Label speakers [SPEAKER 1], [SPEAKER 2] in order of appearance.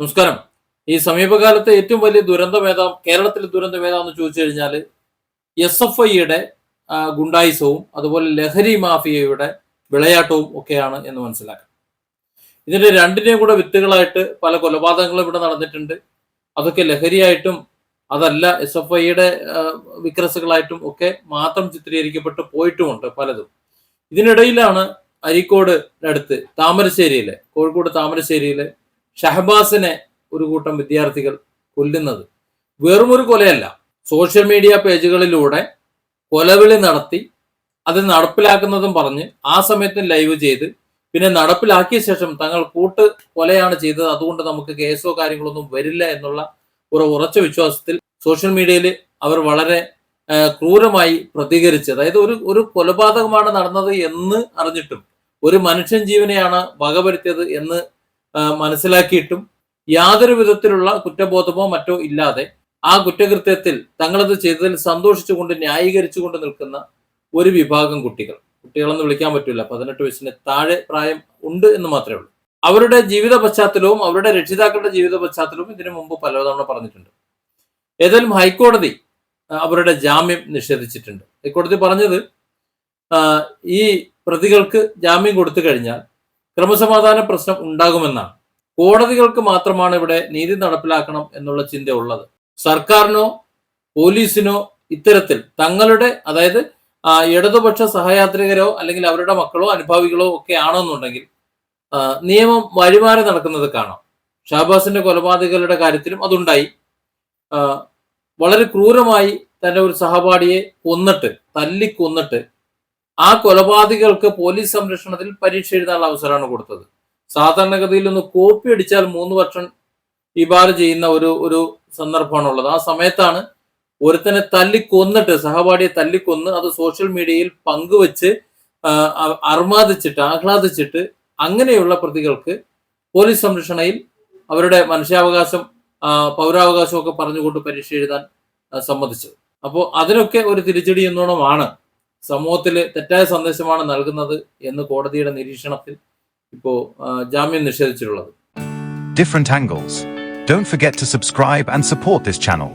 [SPEAKER 1] നമസ്കാരം. ഈ സമീപകാലത്തെ ഏറ്റവും വലിയ ദുരന്തം ഏതാ കേരളത്തിലെ ദുരന്തം ഏതാന്ന് ചോദിച്ചു കഴിഞ്ഞാൽ എസ് എഫ് ഐയുടെ ഗുണ്ടായിസവും അതുപോലെ ലഹരി മാഫിയയുടെ വിളയാട്ടവും ഒക്കെയാണ് എന്ന് മനസ്സിലാക്കാം. ഇതിന്റെ രണ്ടിനെയും കൂടെ വിത്തുകളായിട്ട് പല കൊലപാതകങ്ങളും ഇവിടെ നടന്നിട്ടുണ്ട്. അതൊക്കെ ലഹരിയായിട്ടും അതല്ല എസ് എഫ് ഐയുടെ വിക്രസുകളായിട്ടും ഒക്കെ മാത്രം ചിത്രീകരിക്കപ്പെട്ട് പോയിട്ടുമുണ്ട് പലതും. ഇതിനിടയിലാണ് അരീക്കോട് അടുത്ത് താമരശ്ശേരിയിലെ കോഴിക്കോട് താമരശ്ശേരിയിലെ ഷഹബാസിനെ ഒരു കൂട്ടം വിദ്യാർത്ഥികൾ കൊല്ലുന്നത് വെറുമൊരു കൊലയല്ല. സോഷ്യൽ മീഡിയ പേജുകളിലൂടെ കൊലവിളി നടത്തി അത് നടപ്പിലാക്കുന്നതും പറഞ്ഞ് ആ സമയത്ത് ലൈവ് ചെയ്ത് പിന്നെ നടപ്പിലാക്കിയ ശേഷം തങ്ങൾ കൂട്ട് കൊലയാണ് ചെയ്തത്. അതുകൊണ്ട് നമുക്ക് കേസോ കാര്യങ്ങളൊന്നും വരില്ല എന്നുള്ള ഒരു ഉറച്ച വിശ്വാസത്തിൽ സോഷ്യൽ മീഡിയയിൽ അവർ വളരെ ക്രൂരമായി പ്രതികരിച്ച് അതായത് ഒരു ഒരു കൊലപാതകമാണ് നടന്നത് എന്ന് അറിഞ്ഞിട്ടും ഒരു മനുഷ്യൻ ജീവനെയാണ് വകവരുത്തിയത് എന്ന് മനസ്സിലാക്കിയിട്ടും യാതൊരു വിധത്തിലുള്ള കുറ്റബോധമോ മറ്റോ ഇല്ലാതെ ആ കുറ്റകൃത്യത്തിൽ തങ്ങളത് ചെയ്തതിൽ സന്തോഷിച്ചുകൊണ്ട് ന്യായീകരിച്ചുകൊണ്ട് നിൽക്കുന്ന ഒരു വിഭാഗം കുട്ടികൾ. കുട്ടികളെന്ന് വിളിക്കാൻ പറ്റില്ല പതിനെട്ട് വയസ്സിന് താഴെ പ്രായം ഉണ്ട് എന്ന് മാത്രമേ ഉള്ളൂ. അവരുടെ ജീവിത പശ്ചാത്തലവും അവരുടെ രക്ഷിതാക്കളുടെ ജീവിത പശ്ചാത്തലവും ഇതിനു മുമ്പ് പലതവണ പറഞ്ഞിട്ടുണ്ട്. ഏതായാലും ഹൈക്കോടതി അവരുടെ ജാമ്യം നിഷേധിച്ചിട്ടുണ്ട്. ഹൈക്കോടതി പറഞ്ഞത് ഈ പ്രതികൾക്ക് ജാമ്യം കൊടുത്തു കഴിഞ്ഞാൽ ക്രമസമാധാന പ്രശ്നം ഉണ്ടാകുമെന്നാണ്. കോടതികൾക്ക് മാത്രമാണ് ഇവിടെ നീതി നടപ്പിലാക്കണം എന്നുള്ള ചിന്ത ഉള്ളത് സർക്കാരിനോ പോലീസിനോ ഇത്തരത്തിൽ തങ്ങളുടെ അതായത് ഇടതുപക്ഷ സഹയാത്രികരോ അല്ലെങ്കിൽ അവരുടെ മക്കളോ അനുഭാവികളോ ഒക്കെ ആണെന്നുണ്ടെങ്കിൽ നിയമം വഴിമാറി നടക്കുന്നത് കാണാം. ഷാബാസിന്റെ കൊലപാതകങ്ങളുടെ കാര്യത്തിലും അതുണ്ടായി. വളരെ ക്രൂരമായി തന്റെ ഒരു സഹപാഠിയെ കൊന്നിട്ട് തല്ലി കൊന്നിട്ട് ആ കൊലപാതകൾക്ക് പോലീസ് സംരക്ഷണത്തിൽ പരീക്ഷ എഴുതാനുള്ള അവസരമാണ് കൊടുത്തത്. സാധാരണഗതിയിൽ ഒന്ന് കോപ്പി അടിച്ചാൽ മൂന്ന് വർഷം ഇബാർ ചെയ്യുന്ന ഒരു ഒരു സന്ദർഭമാണുള്ളത്. ആ സമയത്താണ് ഒരുത്തനെ തല്ലിക്കൊന്നിട്ട് സഹപാഠിയെ തല്ലിക്കൊന്ന് അത് സോഷ്യൽ മീഡിയയിൽ പങ്കുവച്ച് അർമാദിച്ചിട്ട് ആഹ്ലാദിച്ചിട്ട് അങ്ങനെയുള്ള പ്രതികൾക്ക് പോലീസ് സംരക്ഷണയിൽ അവരുടെ മനുഷ്യാവകാശം പൗരാവകാശമൊക്കെ പറഞ്ഞുകൊണ്ട് പരീക്ഷ എഴുതാൻ സമ്മതിച്ചത്. അപ്പോൾ അതിനൊക്കെ ഒരു തിരിച്ചടി എന്നോണമാണ്. സമൂഹത്തിൽ തെറ്റായ സന്ദേശമാണ് നൽകുന്നത് എന്ന് കോടതിയുടെ നിരീക്ഷണത്തിൽ ഇപ്പോൾ ജാമ്യം നിഷേധിച്ചിട്ടുള്ളത്
[SPEAKER 2] different angles. Don't forget to subscribe and support this channel.